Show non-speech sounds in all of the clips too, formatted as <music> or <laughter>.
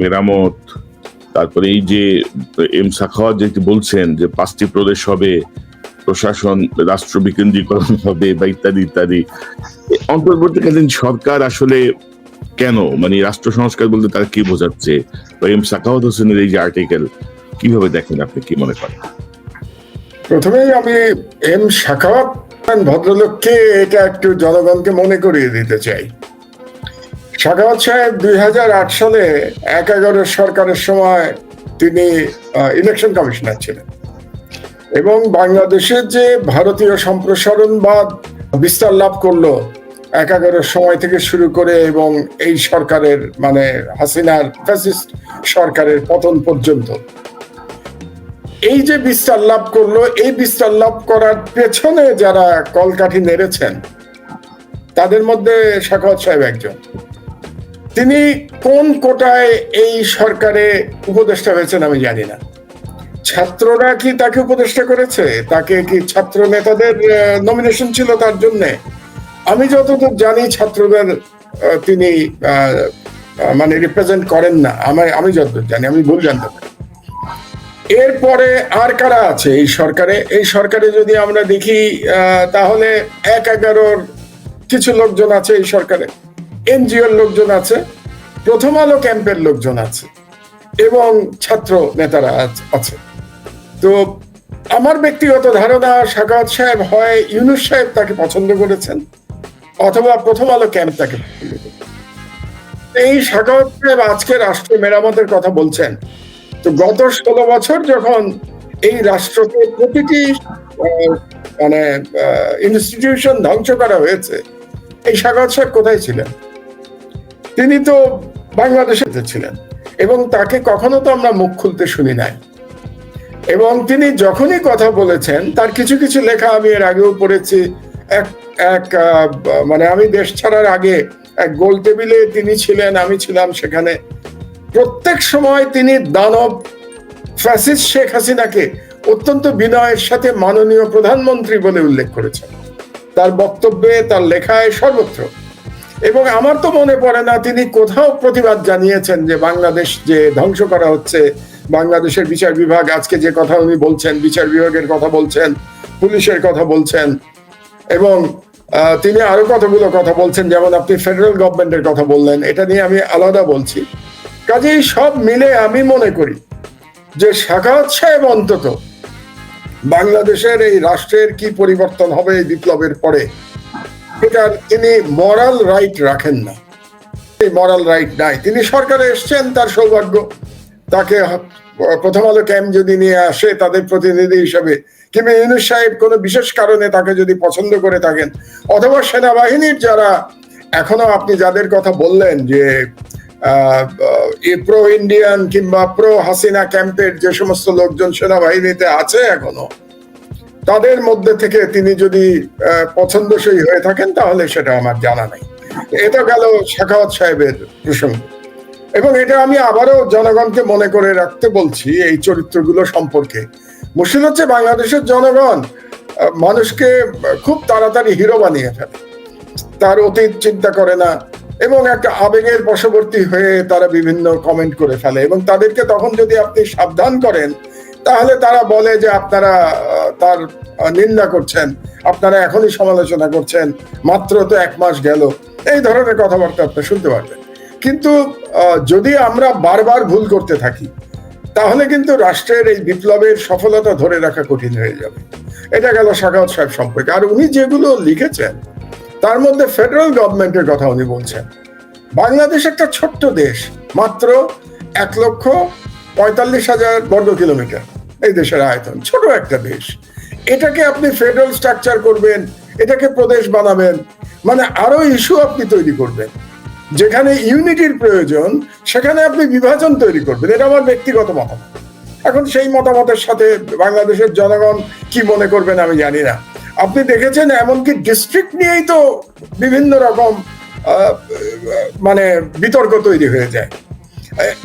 মেরামত, তারপরে এই যে, এম সাখাওয়াত যেটি বলছেন যে পাঁচটি প্রদেশ হবে, প্রশাসন, রাষ্ট্র বিকেন্দ্রীকরণ হবে বা ইত্যাদি ইত্যাদি অন্তর্বর্তীকালীন সরকার আসলে কেন? মানে রাষ্ট্র সংস্কার বলতে তারা কি বোঝাচ্ছে? বা এম সাখাওয়াত হোসেনের এই যে আর্টিকেল কীভাবে দেখেন আপনি, কি মনে করেন? প্রথমেই আমি এম শাখাওয়াত ভদ্রলোককে এটা একটু জনগণকে মনে করিয়ে দিতে চাই। শাখাওয়াত সাহেব দুই সালে এক এগারো সরকারের সময় তিনি ইলেকশন কমিশনার ছিলেন। এবং বাংলাদেশের যে ভারতীয় সম্প্রসারণবাদ বিস্তার লাভ করল এক এগারোর সময় থেকে শুরু করে এবং এই সরকারের মানে হাসিনার ফ্যাসিস্ট সরকারের পতন পর্যন্ত। এই যে বিস্তার লাভ করল, এই বিস্তার লাভ করার পেছনে যারা কলকাঠি নেড়েছেন, তাদের মধ্যে শাখাওয়াত সাহেব একজন। তিনি কোন কোটায় এই সরকারে উপদেষ্টা হয়েছেন আমি জানি না। ছাত্ররা কি তাকে উপদেষ্টা করেছে? তাকে কি ছাত্র নেতাদের নমিনেশন ছিল তার জন্য? আমি যতদূর জানি ছাত্রদের তিনি মানে রিপ্রেজেন্ট করেন না। আমি আমি যতদূর জানি, আমি ভুল জানতে পারি। এরপরে আর কারা আছে এই সরকারে? এই সরকারে যদি আমরা দেখি তাহলে এক এগারোর কিছু লোকজন আছে এই সরকারে। এনজিওর লোকজন আছে, প্রথম আলো ক্যাম্পের লোকজন আছে, এবং ছাত্র নেতারা আছে তো আমার ব্যক্তিগত ধারণা শাকাত সাহেব হয়, ইউনুস সাহেব তাকে পছন্দ করেছেন, অথবা প্রথম আলো ক্যাম্প তাকে এই শাকাত সাহেব আজকে রাষ্ট্র মেরামতের কথা বলছেন। তো গত ষোলো বছর যখন এই রাষ্ট্রকে প্রতিটি মানে ইনস্টিটিউশন ধ্বংস করা হয়েছে, এই সাগর সাহেব কোথায় ছিলেন? তিনি তো বাংলাদেশে ছিলেন এবং তাকে কখনো তো আমরা মুখ খুলতে শুনি নাই। এবং তিনি যখনই কথা বলেছেন, তার কিছু কিছু লেখা আমি এর আগেও পড়েছি। এক এক মানে আমি দেশ ছাড়ার আগে এক গোল টেবিলে তিনি ছিলেন, আমি ছিলাম সেখানে। প্রত্যেক সময় তিনি দানব ফ্যাসিস্ট শেখ হাসিনাকে অত্যন্ত বিনয়ের সাথে মাননীয় প্রধানমন্ত্রী বলে উল্লেখ করেছেন। তার বক্তব্যে, তার লেখায় সর্বত্র এবং আমার তো মনে পড়ে না, তিনি কোথাও প্রতিবাদ জানিয়েছেন যে বাংলাদেশ যে ধ্বংস করা হচ্ছে, বাংলাদেশের বিচার বিভাগ আজকে যে কথা উনি বলছেন, বিচার বিভাগের কথা বলছেন, পুলিশের কথা বলছেন, এবং তিনি আরও কতগুলো কথা বলছেন, যেমন আপনি ফেডারেল গভর্নমেন্টের কথা বললেন, এটা নিয়ে আমি আলাদা বলছি। কাজেই সব মিলে আমি মনে করি যে শাখাত সাহেব অন্তত বাংলাদেশের এই রাষ্ট্রের কি পরিবর্তন হবে এই বিপ্লবের পরে এটার তিনি মরাল রাইট রাখেন না। এই মরাল রাইট নাই। তিনি সরকারে এসছেন, তার সৌভাগ্য। তাকে প্রথম আলো ক্যাম্প যদি নিয়ে আসে, তাদের প্রতিনিধি হিসেবে। কিংবা ইউনুস সাহেব কোনো বিশেষ কারণে তাকে যদি পছন্দ করে থাকেন, অথবা সেনাবাহিনীর যারা, এখনও আপনি যাদের কথা বললেন যে প্রো ইন্ডিয়ান কিংবা প্রো হাসিনা ক্যাম্পের যে সমস্ত লোকজন সেনাবাহিনীতে আছে এখনও তাদের মধ্যে থেকে তিনি যদি পছন্দসই হয়ে থাকেন, তাহলে সেটা আমার জানা নেই। এটা গেল শেখাওয়াত সাহেবের প্রসঙ্গ। এবং এটা আমি আবারও জনগণকে মনে করে রাখতে বলছি, এই চরিত্রগুলো সম্পর্কে। মুশকিল হচ্ছে বাংলাদেশের জনগণ মানুষকে খুব তাড়াতাড়ি হিরো বানিয়ে ফেলে। তার অতীত চিন্তা করে না, এবং একটা আবেগের বশবর্তী হয়ে তারা বিভিন্ন কমেন্ট করে ফেলে। এবং তাদেরকে তখন যদি আপনি সাবধান করেন তাহলে তারা বলে যে আপনারা তার নিন্দা করছেন, আপনারা এখনই সমালোচনা করছেন, মাত্র তো এক মাস গেল। এই ধরনের কথাবার্তা আপনি শুনতে পারবেন। কিন্তু যদি আমরা বারবার ভুল করতে থাকি, তাহলে কিন্তু রাষ্ট্রের এই বিপ্লবের সফলতা ধরে রাখা কঠিন হয়ে যাবে। এটা গেল শাখাওয়াত সাহেব সম্পর্কে। আর উনি যেগুলো লিখেছেন, তার মধ্যে ফেডারেল গভর্নমেন্টের কথা উনি বলছেন। বাংলাদেশ একটা ছোট্ট দেশ, মাত্র এক লক্ষ পঁয়তাল্লিশ হাজার বর্গ কিলোমিটার এই দেশের আয়তন, ছোট একটা দেশ। এটাকে আপনি ফেডারেল স্ট্রাকচার করবেন, এটাকে প্রদেশ বানাবেন মানে আরও ইস্যু আপনি তৈরি করবেন। যেখানে ইউনিটির প্রয়োজন, সেখানে আপনি বিভাজন তৈরি করবেন। এটা আমার ব্যক্তিগত মতামত। এখন সেই মতামতের সাথে বাংলাদেশের জনগণ কি মনে করবেন আমি জানি না। আপনি দেখেছেন এমনকি ডিস্ট্রিক্ট নিয়েই তো বিভিন্ন রকম মানে বিতর্ক তৈরি হয়ে যায়।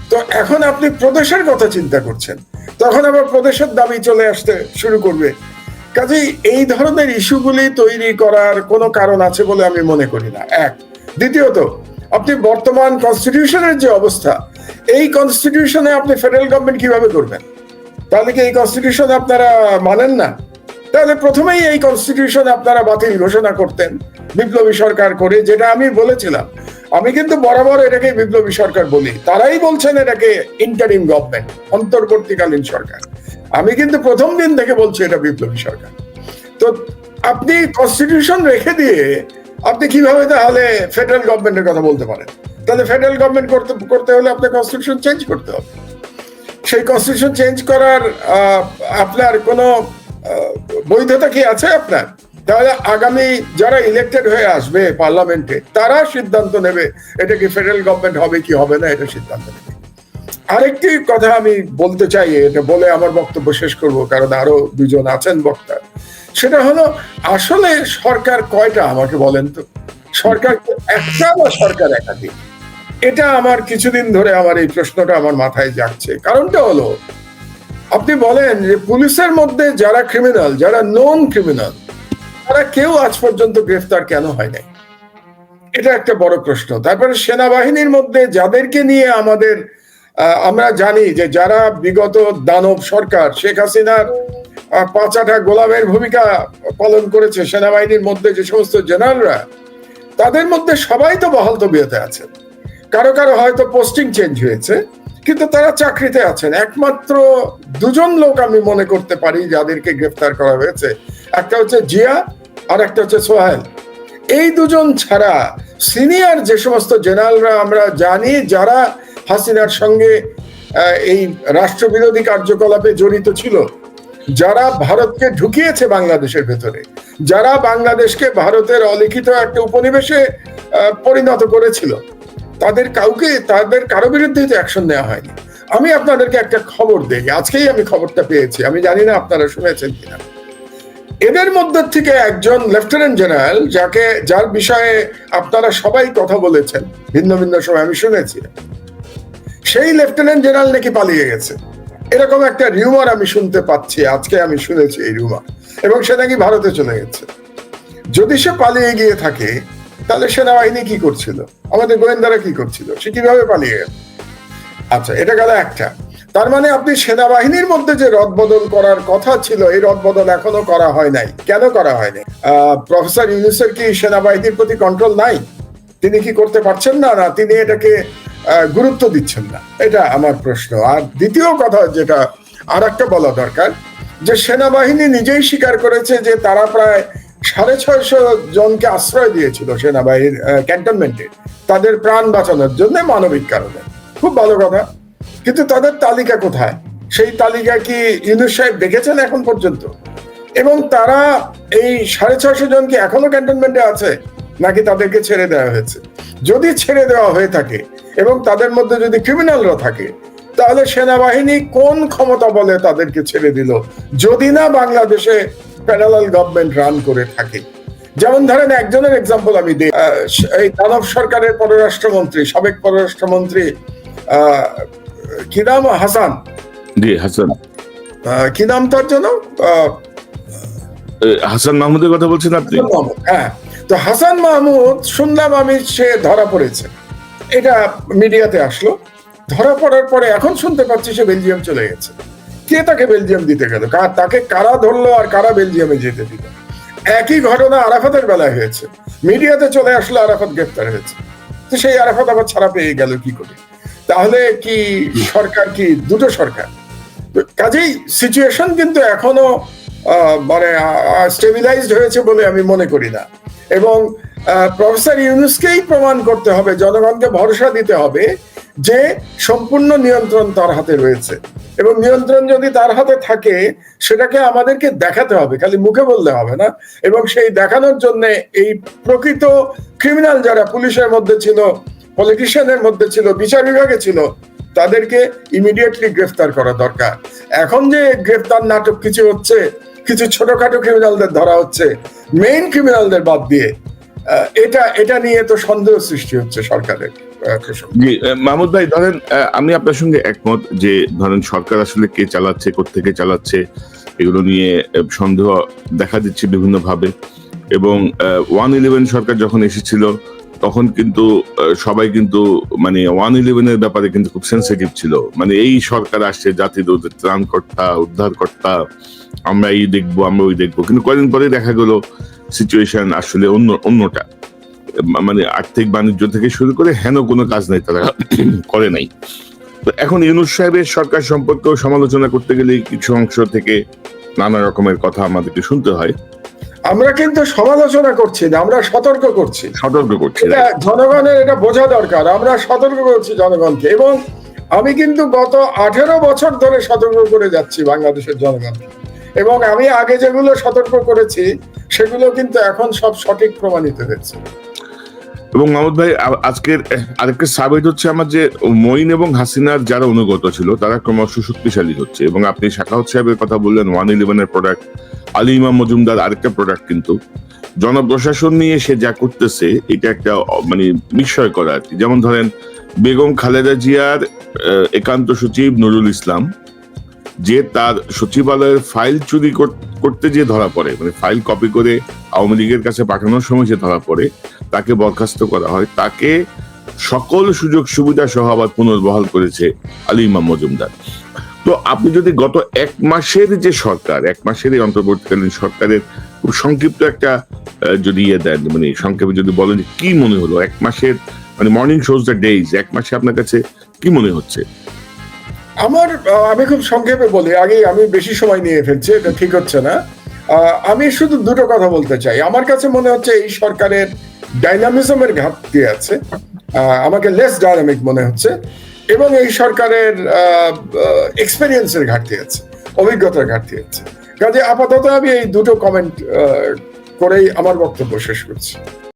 তো এখন আপনি প্রদেশের কথা চিন্তা করছেন। তখন আবার প্রদেশের দাবি চলে আসতে শুরু করবে। কাজেই এই ধরনের ইস্যুগুলি তৈরি করার কোনো কারণ আছে বলে আমি মনে করি না। এক। দ্বিতীয়ত, আপনি বর্তমান কনস্টিটিউশনের যে অবস্থা, এই কনস্টিটিউশনে আপনি ফেডারেল গভর্নমেন্ট কীভাবে করবেন তাহলে কি এই কনস্টিটিউশন আপনারা মানেন না? তাহলে প্রথমেই এই কনস্টিটিউশন আপনারা বাতিল ঘোষণা করতেন বিপ্লবী সরকার করে, যেটা আমি বলেছিলাম। আমি কিন্তু বরাবর এটাকে বিপ্লবী সরকার বলি। তারাই বলছেন এটাকে ইন্টারিম গভর্নমেন্ট অন্তর্বর্তীকালীন সরকার। আমি কিন্তু প্রথম দিন থেকে বলছি এটা বিপ্লবী সরকার। তো আপনি কনস্টিটিউশন রেখে দিয়ে আপনি কীভাবে তাহলে ফেডারেল গভর্নমেন্টের কথা বলতে পারেন? তাহলে ফেডারেল গভর্নমেন্ট করতে করতে হলে আপনার কনস্টিটিউশন চেঞ্জ করতে হবে। সেই কনস্টিটিউশন চেঞ্জ করার আপনার কোনো বৈধতা কি আছে আপনার? তাহলে আগামী যারা ইলেক্টেড হয়ে আসবে পার্লামেন্টে তারা সিদ্ধান্ত নেবে এটা কি ফেডারেল গভর্নমেন্ট হবে কি হবে না, এটা সিদ্ধান্ত নেবে। আরেকটি কথা আমি বলতে চাই, এটা বলে আমার বক্তব্য শেষ করব, কারণ আরও দুজন আছেন বক্তা। সেটা হলো, আসলে সরকার কয়টা, আমাকে বলেন তো? সরকার একটা বা সরকার একাধিক? এটা আমার কিছুদিন ধরে আমার এই প্রশ্নটা আমার মাথায় যাচ্ছে। কারণটা হলো আপনি বলেন যে পুলিশের মধ্যে যারা ক্রিমিনাল যারা নন ক্রিমিনাল তারা কেউ আজ পর্যন্ত গ্রেফতার কেন হয় নাই? এটা একটা বড় প্রশ্ন। তারপরে সেনাবাহিনীর মধ্যে যাদেরকে নিয়ে আমাদের আমরা জানি যে যারা বিগত দানব সরকার শেখ হাসিনার আহ, পাঁচাটা গোলামের ভূমিকা পালন করেছে সেনাবাহিনীর মধ্যে যে সমস্ত জেনারেলরা তাদের মধ্যে সবাই তো বহাল তবিয়তে আছেন কারও কারও হয়তো পোস্টিং চেঞ্জ হয়েছে। কিন্তু তারা চাকরিতে আছেন। একমাত্র দুজন লোক আমি মনে করতে পারি যাদেরকে গ্রেফতার করা হয়েছে। একটা হচ্ছে জিয়া আর একটা হচ্ছে সোহেল। এই দুজন ছাড়া সিনিয়র যে সমস্ত জেনারেলরা আমরা জানি, যারা হাসিনার সঙ্গে এই রাষ্ট্রবিরোধী কার্যকলাপে জড়িত ছিল, যারা ভারতকে ঢুকিয়েছে বাংলাদেশের ভেতরে, যারা বাংলাদেশকে ভারতের অলিখিত একটা উপনিবেশে পরিণত করেছিল। তাদের কাউকে, তাদের কারও বিরুদ্ধে তো অ্যাকশন নেওয়া হয়নি। আমি আপনাদেরকে একটা খবর দেই, আজকেই আমি খবরটা পেয়েছি, আমি জানি না আপনারা শুনেছেন কিনা। এদের মধ্যে থেকে একজন লেফটেন্যান্ট জেনারেল, যাকে, যার বিষয়ে আপনারা সবাই কথা বলেছেন, ভিন্ন ভিন্ন সময় আমি শুনেছি। সেই লেফটেন্যান্ট জেনারেল নাকি পালিয়ে গেছে। এরকম একটা রিউমার আমি শুনতে পাচ্ছি, আজকে আমি শুনেছি এই রিউমার এবং সে নাকি ভারতে চলে গেছে। যদি সে পালিয়ে গিয়ে থাকে তাহলে সেনাবাহিনী কি করছিল? আমাদের গোয়েন্দারা কি করছিল? সে কীভাবে পালিয়ে গেল? আচ্ছা এটা গেল একটা। তার মানে আপনি সেনাবাহিনীর মধ্যে যে রদবদল করার কথা ছিল, এই রদবদল এখনও করা হয় নাই। কেন করা হয়নি? প্রফেসর ইউনুসের কি সেনাবাহিনীর প্রতি কন্ট্রোল নাই? তিনি কি করতে পারছেন না? না, তিনি এটাকে গুরুত্ব দিচ্ছেন না? এটা আমার প্রশ্ন। আর দ্বিতীয় কথা যেটা আর একটা বলা দরকার, যে সেনাবাহিনী নিজেই স্বীকার করেছে যে তারা প্রায় সাড়ে ছয়শো জনকে আশ্রয় দিয়েছিল সেনাবাহিনীর ক্যান্টনমেন্টে তাদের প্রাণ বাঁচানোর জন্য মানবিক কারণে। খুব ভালো কথা। কিন্তু তাদের তালিকা কোথায়? সেই তালিকা কি ইউনুস সাহেব দেখেছেন এখন পর্যন্ত? এবং তারা এই সাড়ে ছয়শো জন কি এখনও ক্যান্টনমেন্টে আছে? নাকি তাদেরকে ছেড়ে দেওয়া হয়েছে? যদি ছেড়ে দেওয়া হয়ে থাকে এবং তাদের মধ্যে যদি ক্রিমিনালরা থাকে, তাহলে সেনাবাহিনী কোন ক্ষমতা বলে তাদেরকে ছেড়ে দিল? যদি না বাংলাদেশে প্যারালাল গভর্নমেন্ট রান করে থাকে। যেমন ধরেন একজনের এক্সাম্পল আমি দিই। এই দানব সরকারের পররাষ্ট্রমন্ত্রী সাবেক পররাষ্ট্রমন্ত্রী আহ, কি নাম হাসান। জি হাসান। আহ, কি নাম তার জন্য হাসান মাহমুদের কথা বলছেন আপনি? হ্যাঁ। তো হাসান মাহমুদ শুনলাম আমি সে ধরা পড়েছে। এটা মিডিয়াতে আসলো। ধরা পড়ার পরে এখন শুনতে পাচ্ছি সে বেলজিয়াম চলে গেছে। কে তাকে বেলজিয়াম দিতে গেল? তাকে কারা ধরলো আর কারা বেলজিয়ামে যেতে দিল? একই ঘটনা আরাফাতের বেলায় হয়েছে। মিডিয়াতে চলে আসলো আরাফাত গ্রেফতার হয়েছে। তো সেই আরাফাত আবার ছাড়া পেয়ে গেল কি করে? তাহলে কি সরকার কি দুটো সরকার? কাজেই সিচুয়েশন কিন্তু এখনও মানে স্টেবিলাইজড হয়েছে বলে আমি মনে করি না। এবং প্রফেসর ইউনুসকেই প্রমাণ করতে হবে, জনগণকে ভরসা দিতে হবে যে সম্পূর্ণ নিয়ন্ত্রণ তার হাতে রয়েছে। এবং নিয়ন্ত্রণ যদি তার হাতে থাকে, সেটাকে আমাদেরকে দেখাতে হবে, খালি মুখে বললে হবে না। এবং সেই দেখানোর জন্য এই প্রকৃত ক্রিমিনাল যারা পুলিশের মধ্যে ছিল পলিটিশিয়ানের মধ্যে ছিল, বিচার বিভাগে ছিল, তাদেরকে ইমিডিয়েটলি গ্রেফতার করা দরকার। এখন যে গ্রেফতার নাটক কিছু হচ্ছে, কিছু ছোটখাটো ক্রিমিনালদের ধরা হচ্ছে মেইন ক্রিমিনালদের বাদ দিয়ে এটা এটা নিয়ে তো সন্দেহ সৃষ্টি হচ্ছে সরকারের। জি মাহমুদ ভাই, ধরেন আমি আপনার সঙ্গে একমত যে, ধরেন, সরকার আসলে কে চালাচ্ছে, কোত্থেকে চালাচ্ছে, এগুলো নিয়ে সন্দেহ দেখা দিচ্ছে বিভিন্ন ভাবে এবং ওয়ান ইলেভেন সরকার যখন এসেছিল, তখন কিন্তু সবাই কিন্তু মানে ওয়ান ইলেভেনের ব্যাপারে কিন্তু খুব সেন্সিটিভ ছিল। মানে এই সরকার আসছে, জাতির ত্রাণকর্তা, উদ্ধারকর্তা, আমরা এই দেখব, আমরা ওই দেখব। কিন্তু কয়েকদিন পরে দেখা গেল সিচুয়েশন আসলে অন্য, অন্যটা। মানে আর্থিক বাণিজ্য থেকে শুরু করে হেন কোনো কাজ নাই তারা <clears throat> করে নাই। এখন ইউনুস সাহেবের সরকার সম্পর্কেও সমালোচনা করতে গেলে কিছু অংশ থেকে নানা রকমের কথা আমাদেরকে শুনতে হয়। আমরা কিন্তু সমালোচনা করছি না আমরা সতর্ক করছি। সতর্ক করছে। জনগণের এটা বোঝা দরকার আমরা সতর্ক করছি জনগণকে এবং আমি কিন্তু গত আঠেরো বছর ধরে সতর্ক করে যাচ্ছি বাংলাদেশের জনগণ এবং আমি আগে যেগুলো সতর্ক করেছি সেগুলো কিন্তু এখন সব সঠিক প্রমাণিত হয়েছে। এবং মাহমুদ ভাই আজকের আরেকটা সাবেদ হচ্ছে আমার যে মঈন এবং হাসিনার যারা অনুগত ছিল, তারা ক্রমশ শক্তিশালী হচ্ছে। এবং আপনি শাখাউত সাহেবের কথা বললেন, ওয়ান ইলেভেনের প্রোডাক্ট আলী ইমাম মজুমদার আরেকটা প্রোডাক্ট কিন্তু। জনপ্রশাসন নিয়ে সে যা করতেছে, এটা একটা মানে বিস্ময় করা আর কি। যেমন ধরেন, বেগম খালেদা জিয়ার একান্ত সচিব নুরুল ইসলাম যে তার সচিবালয়ের ফাইল চুরি করতে যে ধরা পড়ে মানে ফাইল কপি করে আওয়ামী লীগের কাছে পাঠানোর সময় যে ধরা পড়ে, তাকে বরখাস্ত করা হয়। তাকে সকল সুযোগ সুবিধা সহ আবার পুনর্বহাল করেছে আলী ইমাম মজুমদার। তো আপনি যদি গত এক মাসের যে সরকার, এক মাসের এই অন্তর্বর্তীকালীন সরকারের খুব সংক্ষিপ্ত একটা যদি ইয়ে দেন মানে সংক্ষেপে যদি বলেন কি মনে হলো, এক মাসের মানে মর্নিং শোজ দ্য ডেইজ এক মাসে আপনার কাছে কি মনে হচ্ছে? আমার আমি খুব সংক্ষেপে বলি আগে আমি বেশি সময় নিয়ে ফেলছি, এটা ঠিক হচ্ছে না। আমি শুধু দুটো কথা বলতে চাই। আমার কাছে মনে হচ্ছে এই সরকারের ডাইনামিজমের ঘাটতি আছে আমাকে লেস ডাইনামিক মনে হচ্ছে, এবং এই সরকারের এক্সপেরিয়েন্সের ঘাটতি আছে, অভিজ্ঞতার ঘাটতি আছে। কাজে আপাতত আমি এই দুটো কমেন্ট করেই আমার বক্তব্য শেষ করছি।